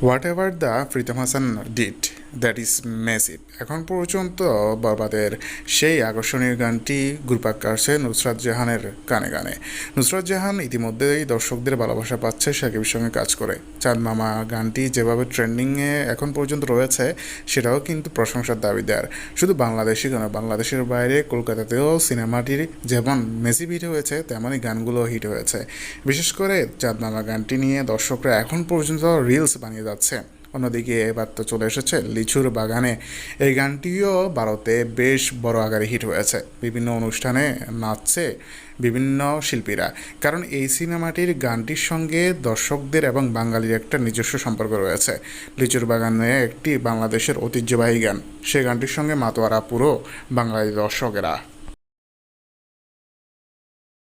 Whatever the Pritam Hassan did, that is massive. এখন পর্যন্ত বরবাদের সেই আকর্ষণীয় গানটি গুরপাক কাটছে নুসরাত জাহানের গানে গানে নুসরাত জাহান ইতিমধ্যেই দর্শকদের ভালোবাসা পাচ্ছে সাকিবের সঙ্গে কাজ করে। চাঁদ মামা গানটি যেভাবে ট্রেন্ডিংয়ে এখন পর্যন্ত রয়েছে, সেটাও কিন্তু প্রশংসার দাবিদার শুধু বাংলাদেশি কেন, বাংলাদেশের বাইরে কলকাতাতেও সিনেমাটির যেমন মেসি হিট হয়েছে, তেমনই গানগুলো হিট হয়েছে। বিশেষ করে চাঁদ মামা গানটি নিয়ে দর্শকরা এখন পর্যন্ত রিলস বানিয়ে যাচ্ছে। অন্যদিকে এবার তো চলে এসেছে লিচুর বাগানে। এই গানটিও ভারতে বেশ বড় আকারে হিট হয়েছে। বিভিন্ন অনুষ্ঠানে নাচছে বিভিন্ন শিল্পীরা। কারণ এই সিনেমাটির গানটির সঙ্গে দর্শকদের এবং বাঙালির একটা নিজস্ব সম্পর্ক রয়েছে। লিচুর বাগানে একটি বাংলাদেশের ঐতিহ্যবাহী গান। সে গানটির সঙ্গে মাতোয়ারা পুরো বাঙালি দর্শকেরা।